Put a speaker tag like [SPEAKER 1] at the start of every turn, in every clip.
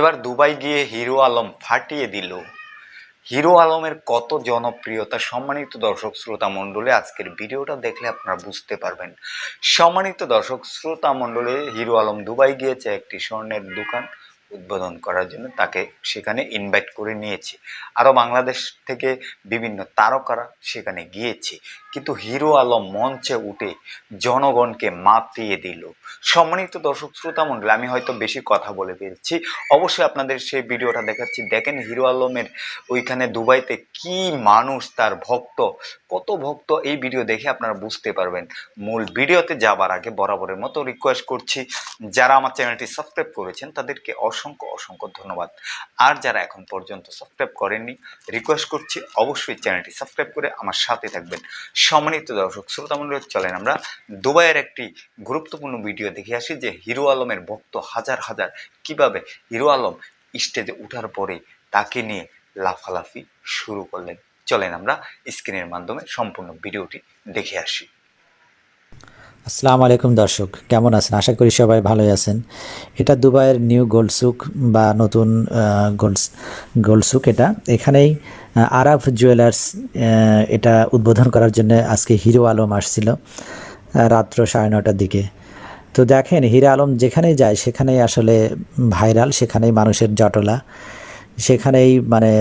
[SPEAKER 1] এবার দুবাই গিয়ে হিরো আলম ফাটিয়ে দিল। হিরো আলমের কত জনপ্রিয়তা, সম্মানিত দর্শক শ্রোতা মণ্ডলে আজকের ভিডিওটা দেখলে আপনারা বুঝতে পারবেন। সম্মানিত দর্শক শ্রোতা মণ্ডলে হিরো আলম দুবাই গিয়েছে একটি স্বর্ণের দোকান। উদ্বোধন করার জন্য তাকে সেখানে ইনভাইট করে নিয়েছে। আরও বাংলাদেশ থেকে বিভিন্ন তারকারা সেখানে গিয়েছে। কিন্তু হিরো আলম মঞ্চে উঠে জনগণকে মাতিয়ে দিল। সম্মানিত দর্শক শ্রোতা মণ্ডলী, আমি হয়তো বেশি কথা বলে ফেলছি। অবশ্যই আপনাদের সেই ভিডিওটা দেখাচ্ছি। দেখেন হিরো আলমের ওইখানে দুবাইতে কি মানুষ, তার ভক্ত, কত ভক্ত, এই ভিডিও দেখে আপনারা বুঝতে পারবেন। মূল ভিডিওতে যাবার আগে বরাবরের মতো রিকোয়েস্ট করছি, যারা আমার চ্যানেলটি সাবস্ক্রাইব করেছেন, তাদেরকে অসংখ্য অসংখ্য ধন্যবাদ। আর যারা এখন পর্যন্ত সাবস্ক্রাইব করেননি রিকোয়েস্ট করছি অবশ্যই চ্যানেলটি সাবস্ক্রাইব করে আমার সাথে থাকবেন। সম্মানিত দর্শক শ্রোতামূলক চলেন আমরা দুবাইয়ের একটি গুরুত্বপূর্ণ ভিডিও দেখে আসি যে হিরো আলমের ভক্ত হাজার হাজার কীভাবে হিরো আলম স্টেজে ওঠার পরে তাকে নিয়ে লাফালাফি শুরু করলেন। চলেন আমরা স্ক্রিনের মাধ্যমে সম্পূর্ণ ভিডিওটি দেখে আসি।
[SPEAKER 2] আসসালামু আলাইকুম দর্শক, কেমন আছেন? আশা করি সবাই ভালোই আছেন। এটা দুবাইয়ের নিউ গোল্ড সুক বা নতুন গোল্ড গোল্ড সুক এটা। এখানেই আরাফ জুয়েলার্স এটা উদ্বোধন করার জন্য আজকে হিরো আলম আসছিল রাত্র সাড়ে নটার দিকে। তো দেখেন, হিরো আলম যেখানেই যায়, সেখানেই আসলে ভাইরাল, সেখানেই মানুষের জটলা, সেখানেই মানে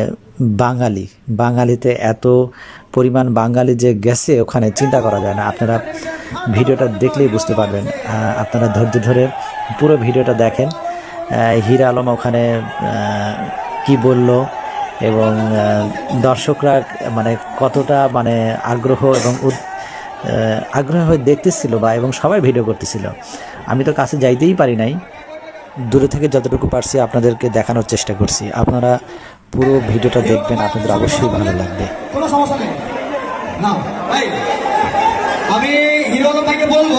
[SPEAKER 2] বাঙালি। বাঙালিতে এত পরিমাণ বাঙালি যে গেছে, ওখানে চিন্তা করা যায় না। আপনারা ভিডিওটা দেখলেই বুঝতে পারবেন। আপনারা ধৈর্য ধরে পুরো ভিডিওটা দেখেন। হীরা আলম ওখানে কি বলল এবং দর্শকরা মানে কতটা মানে আগ্রহ এবং আগ্রহ হয়ে দেখতেছিল বা, এবং সবাই ভিডিও করতেছিল। আমি তো কাছে যাইতেই পারি নাই। দূরে থেকে যতটুকু পারছি আপনাদেরকে দেখানোর চেষ্টা করছি। আপনারা পুরো ভিডিওটা দেখবেন আপনাদের অবশ্যই ভালো লাগবে।
[SPEAKER 3] কোনো সমস্যা নেই। না ভাই আমি হিরো ভাইকে বলব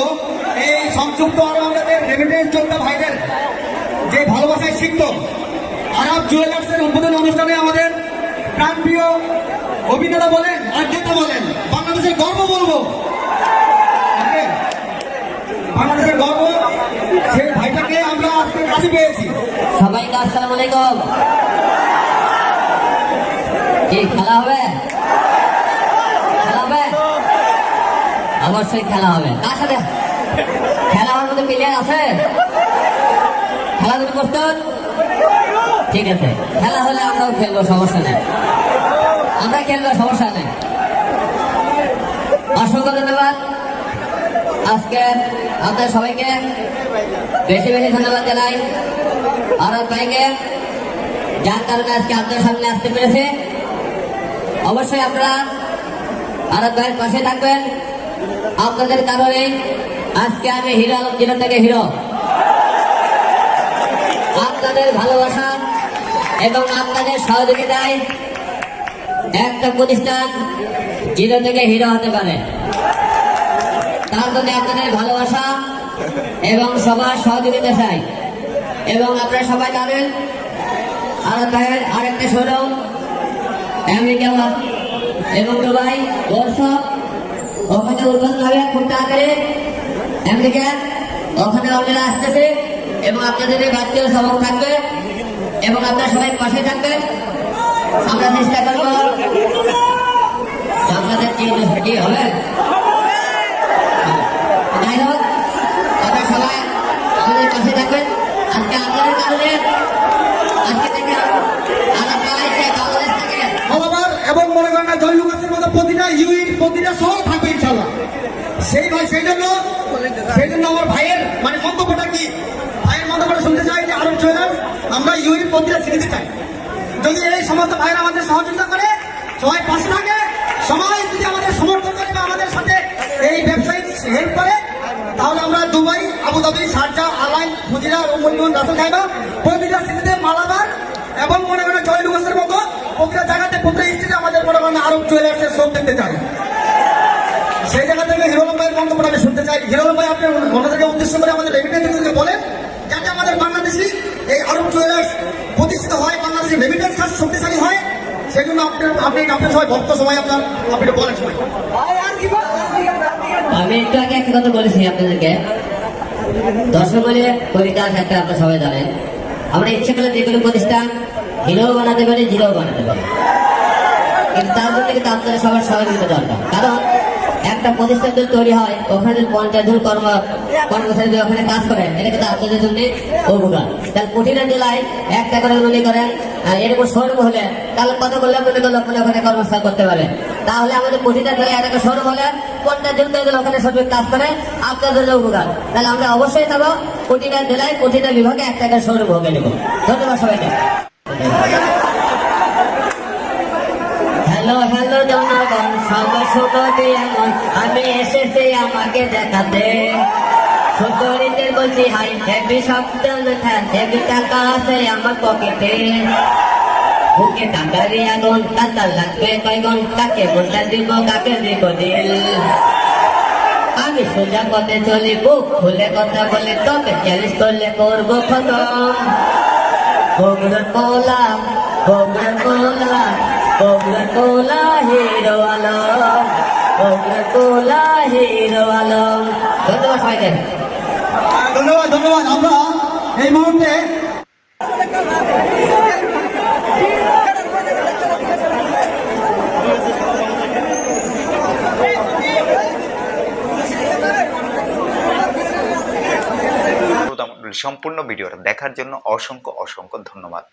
[SPEAKER 3] এই সংযুক্ত আরব আমিরাতের রেমিটেন্স যোদ্ধা ভাইদের যে ভালোবাসায় শিখত আরব জুয়েলার্সের উদ্বোধন অনুষ্ঠানে আমাদের প্রাণপ্রিয় অভিনেতা বলেন আর নেতা বলেন বাংলাদেশের গর্ব বলব। বাংলাদেশের গর্ব সেই ভাইটাকে আমরা আজকে কাছে পেয়েছি।
[SPEAKER 4] সবাইকে আসসালামু আলাইকুম। কি, খেলা হবে? খেলা হবে? অবশ্যই খেলা হবে। কার সাথে? খেলা হওয়ার মধ্যে প্লেয়ার আছে? খেলাধুলো প্রস্তুত ঠিক আছে। খেলা হলে আমরাও খেলব, সমস্যা নেই। আমরা খেলব, সমস্যা নেই। অসংখ্য ধন্যবাদ। আজকে আপনাদের সবাইকে বেশি বেশি ধন্যবাদ জানাই। আরব ভাইকে, যার কারণে আজকে আপনাদের সামনে আসতে পেরেছে। অবশ্যই আপনারা আরব ভাইয়ের পাশে থাকবেন। আপনাদের কারণে আজকে আমি হিরো আলম জীবন থেকে হিরো। আপনাদের ভালোবাসা এবং আপনাদের সহযোগিতায় একটা প্রতিষ্ঠান জিরো থেকে হিরো হতে পারে। তার জন্য আপনাদের ভালোবাসা এবং সবার সহযোগিতা চাই। এবং আপনারা সবাই জানেন আরব ভাইয়ের আরেকটা শোরুম আমেরিকা এবং দুবাই ওয়ার্কশপ ওখানে উদ্বোধন হবে খুব তাড়াতাড়ি। আমেরিকা ওখানে আপনারা আসতেছে এবং আপনাদের বাচ্চারা সবক থাকবে এবং আপনারা সবাই পাশে থাকবেন আমরা চেষ্টা করব। আপনাদের কি হবে। যাই হোক, আপনারা সবাই আমাদের পাশে থাকবেন। আজকে আপনাদের কারণে
[SPEAKER 3] প্রতিটা ইউইর প্রতিটা শহর থাকবে ইনশাল্লাহ সেই ভাই, সেই জন্য সেই জন্য আমার ভাইয়ের মানে মন্তব্যটা কি? ভাইয়ের মন্তব্যটা শুনতে চাই যে আরব জুয়েলার্স আমরা ইউইর প্রতিটা সিরিজে চাই। যদি এই সমস্ত ভাইরা আমাদের সহযোগিতা করে, সবাই পাশে থাকে, সবাই যদি আমাদের সমর্থন করে বা আমাদের সাথে এই ব্যবসায়িক হেল্প করে, তাহলে আমরা Dubai, Abu Dhabi, Sharjah, Al Ain Fujairah Roman রাসেল খাইবা, প্রতিটা সিটিতে মালাবার এবং মনে করেন জয় লুকাসের মতো প্রতিটা জায়গাতে প্রতিটা স্টেটে আমাদের মনে করেন আরব জুয়েলার্সের শোক দেখতে চাই। সেই জায়গা থেকে হিরোলম ভাইয়ের মন্তব্যটা আমি শুনতে চাই। হিরোলম ভাই আপনি ওনাদেরকে উদ্দেশ্য করে আমাদের রেমিটেন্সকে বলেন, যাতে আমাদের বাংলাদেশি এই আরব জুয়েলার্স প্রতিষ্ঠিত হয়, বাংলাদেশি রেমিটেন্স কাজ শক্তিশালী হয়। সেই জন্য আপনি আপনি আপনার সবাই ভক্ত সময় আপনার, আপনি বলেন সবাই।
[SPEAKER 4] আমি একটু আগে একটা কথা বলেছি আপনাদেরকে। দর্শক বলে পরিকাশ একটা আপনারা সবাই জানেন। আমরা ইচ্ছে করলে যে কোনো প্রতিষ্ঠান হিরো বানাতে পারি, জিরো বানাতে পারি। কিন্তু তার জন্য কিন্তু আপনাদের সবার সহযোগিতা দরকার। কারণ একটা প্রতিষ্ঠান যদি তৈরি হয়, ওখানে জন কর্ম কর্মচারী ওখানে কাজ করে। এটা কিন্তু আপনাদের জন্য উপকার তাহলে প্রতিটা জেলায় একটা করে মনে করেন এরকম শোরুম হলে তাহলে কত করলে মনে করলে ওখানে ওখানে কর্মস্থল করতে পারে। তাহলে আমাদের প্রতিটা জেলায় একটা শোরুম হলে পঞ্চাশ জন যদি ওখানে সঠিক কাজ করে, আপনাদের জন্য উপকার। তাহলে আমরা অবশ্যই যাব, প্রতিটা জেলায়, প্রতিটা বিভাগে একটা একটা শোরুম হবে নেব। ধন্যবাদ সবাইকে। হ্যালো হ্যালো জনগণ সবাই শুনো এমন আমি এসেছি আমাকে দেখাতে সুতরিতের বলছি হাই হেভি শব্দ হেভি টাকা আছে আমার পকেটে বুকে টাকারি আগুন টাকা লাগবে কয়গুণ কাকে কোনটা দিব কাকে দিব দিল আমি সোজা পথে চলি বুক খুলে কথা বলে তবে চ্যালেঞ্জ করলে করব খতম Bogura cola Bogura cola Bogura cola Hero Alom Bogura cola Hero Alom ধন্যবাদ
[SPEAKER 3] ধন্যবাদ ধন্যবাদ। আমরা এই মুহূর্তে
[SPEAKER 1] সম্পূর্ণ ভিডিওটা দেখার জন্য অসংখ্য অসংখ্য ধন্যবাদ।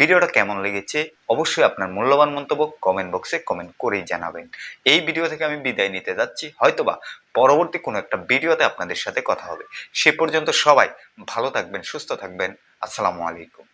[SPEAKER 1] ভিডিওটা কেমন লেগেছে? অবশ্যই আপনার মূল্যবান মন্তব্য কমেন্ট বক্সে কমেন্ট করেই জানাবেন। এই ভিডিও থেকে আমি বিদায় নিতে যাচ্ছি। হয়তোবা পরবর্তী কোনো একটা ভিডিওতে আপনাদের সাথে কথা হবে। সে পর্যন্ত সবাই ভালো থাকবেন, সুস্থ থাকবেন। আসসালামু আলাইকুম।